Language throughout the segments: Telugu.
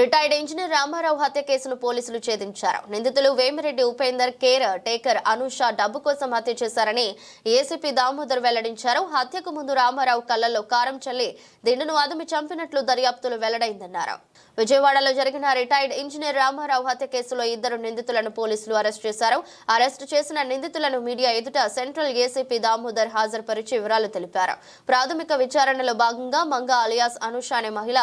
రిటైర్డ్ ఇంజనీర్ రామారావు హత్య కేసును పోలీసులు ఛేదించారు. నిందితులు వేమిరెడ్డి ఉపేందర్ కేర్ టేకర్ అనూష డబ్బు కోసం హత్య చేశారని ఏసీపీ దామోదర్ వెల్లడించారు. హత్యకు ముందు రామారావు కళ్ళలో కారం చల్లి దిండును అదుమి చంపినట్లు దర్యాప్తులు వెల్లడైందన్నారు. విజయవాడలో జరిగిన రిటైర్డ్ ఇంజనీర్ రామారావు హత్య కేసులో ఇద్దరు నిందితులను పోలీసులు అరెస్ట్ చేశారు. అరెస్టు చేసిన నిందితులను మీడియా ఎదుట సెంట్రల్ ఏసీపీ దామోదర్ హాజరుపరిచి వివరాలు తెలిపారు. ప్రాథమిక విచారణలో భాగంగా మంగ అలియాస్ అనుష అనే మహిళ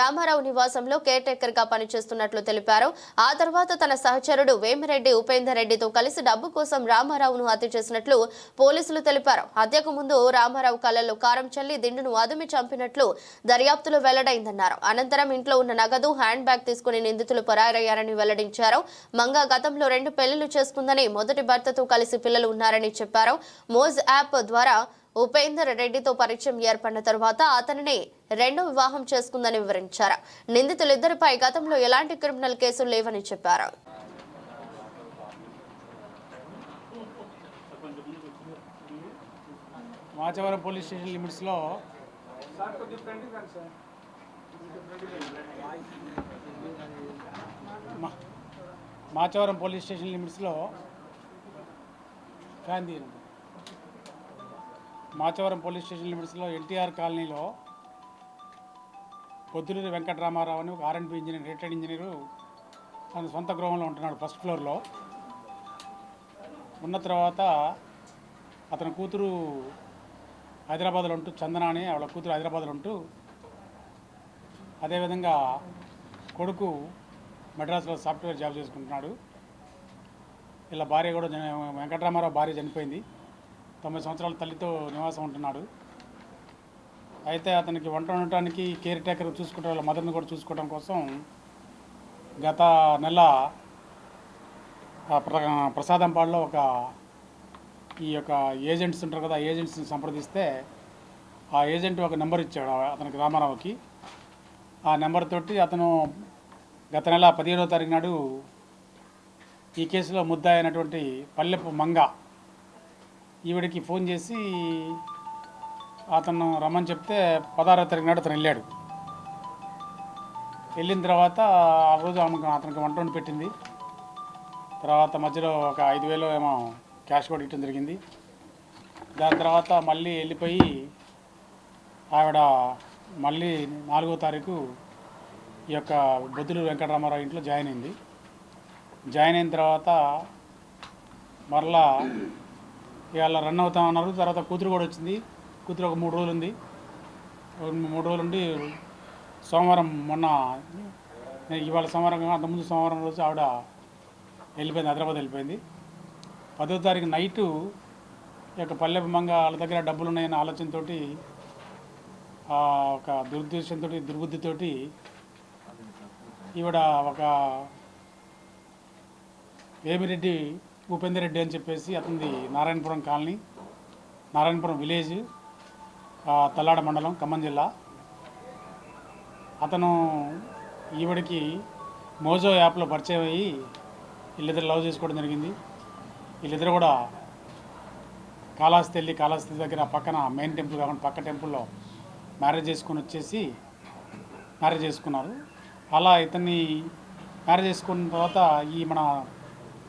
రామారావు నివాసంలో కేర్ టేకర్గా పనిచేస్తున్నట్లు తెలిపారు. ఆ తర్వాత తన సహచరుడు వేమిరెడ్డి ఉపేందర్ రెడ్డితో కలిసి డబ్బు కోసం రామారావును హత్య చేసినట్లు పోలీసులు తెలిపారు. హత్యకు ముందు రామారావు కళ్ళల్లో కారం చల్లి దిండును అదుమి చంపినట్లు దర్యాప్తులో వెల్లడైందన్నారు. అనంతరం ఇంట్లో ఉన్న నగదు హ్యాండ్ బ్యాగ్ తీసుకుని నిందితులు పరారయ్యారని వెల్లడించారు. మంగ గతంలో రెండు పెళ్ళిళ్ళు చేసుకుందని మొదటి భర్తతో కలిసి పిల్లలు ఉన్నారని చెప్పారు. మోజ్ యాప్ ద్వారా ఉపేందర్ రెడ్డితో పరిచయం ఏర్పడిన తర్వాత అతనిని రెండో వివాహం చేసుకుందని వివరించారు. నిందితులిద్దరిపై గతంలో ఎలాంటి క్రిమినల్ కేసులు లేవని చెప్పారు. మాచవరం పోలీస్ స్టేషన్ లిమిట్స్లో మా- మాచవరం పోలీస్ స్టేషన్ లిమిట్స్లో ఫ్యాన్ తీయండి మాచవరం పోలీస్ స్టేషన్ లిమిట్స్లో ఎన్టీఆర్ కాలనీలో పొద్దులూరి వెంకటరామారావు అని ఒక ఆర్ఎండ్బి ఇంజనీర్ రిటైర్డ్ ఇంజనీరు తన సొంత గృహంలో ఉంటున్నాడు ఫస్ట్ ఫ్లోర్లో. ఉన్న తర్వాత అతని కూతురు హైదరాబాద్లో ఉంటూ చందన అని ఆవిడ కూతురు హైదరాబాద్లో ఉంటూ అదేవిధంగా కొడుకు మెడ్రాస్లో సాఫ్ట్వేర్ జాబ్ చేసుకుంటున్నాడు. ఇలా భార్య కూడా వెంకటరామారావు భార్య చనిపోయింది. తొంభై సంవత్సరాల తల్లితో నివాసం ఉంటున్నాడు. అయితే అతనికి వంట ఉండటానికి కేర్ టేకర్ చూసుకుంటే వాళ్ళ మదర్ని కూడా చూసుకోవడం కోసం గత నెల ప్ర ప్రసాదంపాడులో ఒక ఈ యొక్క ఏజెంట్స్ ఉంటారు కదా ఆ ఏజెంట్స్ని సంప్రదిస్తే ఆ ఏజెంట్ ఒక నెంబర్ ఇచ్చాడు అతనికి రామారావుకి. ఆ నెంబర్ తోటి అతను గత నెల పదిహేడో తారీఖు నాడు ఈ కేసులో ముద్ద అయినటువంటి పల్లెపు మంగ ఈవిడికి ఫోన్ చేసి అతను రమ్మని చెప్తే పదహారో తారీఖు నాడు అతను వెళ్ళాడు. వెళ్ళిన తర్వాత ఆ రోజు ఆమెకు అతనికి వంట వండి పెట్టింది. తర్వాత మధ్యలో ఒక ఐదు వేలు ఏమో క్యాష్ కూడా ఇవ్వడం జరిగింది. దాని తర్వాత మళ్ళీ వెళ్ళిపోయి ఆవిడ మళ్ళీ నాలుగో తారీఖు ఈ యొక్క బొద్దులు వెంకటరామారావు ఇంట్లో జాయిన్ అయింది. జాయిన్ అయిన తర్వాత మరలా ఇవాళ రన్ అవుతా ఉన్నారు. తర్వాత కూతురు కూడా వచ్చింది. కూతురు ఒక మూడు రోజులు ఉంది. మూడు రోజులు ఉండి సోమవారం మొన్న ఇవాళ సోమవారం కాక అంతకుముందు సోమవారం రోజు ఆవిడ వెళ్ళిపోయింది హైదరాబాద్ వెళ్ళిపోయింది. పదో తారీఖు నైటు ఈ యొక్క పల్లె మంగ వాళ్ళ దగ్గర డబ్బులు ఉన్నాయన్న ఆలోచనతో ఒక దురుద్దేశంతో దుర్బుద్ధితోటి ఈవిడ ఒక వేమిరెడ్డి ఉపేందర్ రెడ్డి అని చెప్పేసి అతనిది నారాయణపురం కాలనీ నారాయణపురం విలేజ్ తల్లాడ మండలం ఖమ్మం జిల్లా. అతను ఈవిడికి మోజో యాప్లో పరిచయం అయ్యి వీళ్ళిద్దరు లవ్ చేసుకోవడం జరిగింది. వీళ్ళిద్దరు కూడా కాళహస్తి వెళ్ళి కాళహస్తి దగ్గర పక్కన మెయిన్ టెంపుల్ కాకుండా పక్క టెంపుల్లో మ్యారేజ్ చేసుకొని వచ్చేసి మ్యారేజ్ చేసుకున్నారు. అలా ఇతన్ని మ్యారేజ్ చేసుకున్న తర్వాత ఈ మన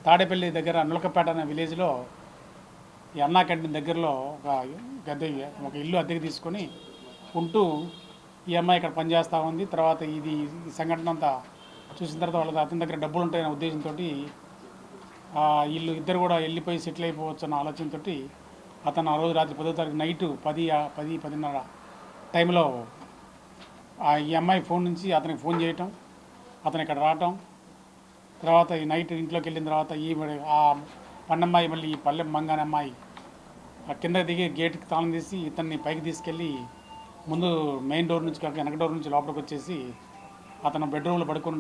తాడేపల్లి దగ్గర నులకపేట అనే విలేజ్లో ఈ అన్నా క్యాంటీన్ దగ్గరలో ఒక గద్దె ఒక ఇల్లు అద్దెకి తీసుకొని ఉంటూ ఈ అమ్మాయి ఇక్కడ పనిచేస్తూ ఉంది. తర్వాత ఇది ఈ సంఘటన అంతా చూసిన తర్వాత వాళ్ళ అతని దగ్గర డబ్బులు ఉంటాయనే ఉద్దేశంతో వీళ్ళు ఇద్దరు కూడా వెళ్ళిపోయి సెటిల్ అయిపోవచ్చు అన్న ఆలోచనతో అతను ఆ రోజు రాత్రి పదో తారీఖు నైటు పది పది పదిన్నర టైంలో ఆ ఈ అమ్మాయి ఫోన్ నుంచి అతనికి ఫోన్ చేయటం అతను ఇక్కడ రావటం తర్వాత ఈ నైట్ ఇంట్లోకి వెళ్ళిన తర్వాత ఈ ఆ పన్నమ్మాయి మళ్ళీ ఈ పల్లె మంగానమ్మాయి ఆ కింద దిగి గేట్కి తాళం తీసి ఇతన్ని పైకి తీసుకెళ్ళి ముందు మెయిన్ డోర్ నుంచి కాక వెనక డోర్ నుంచి లోపలికి వచ్చేసి అతను బెడ్రూమ్లో పడుకుని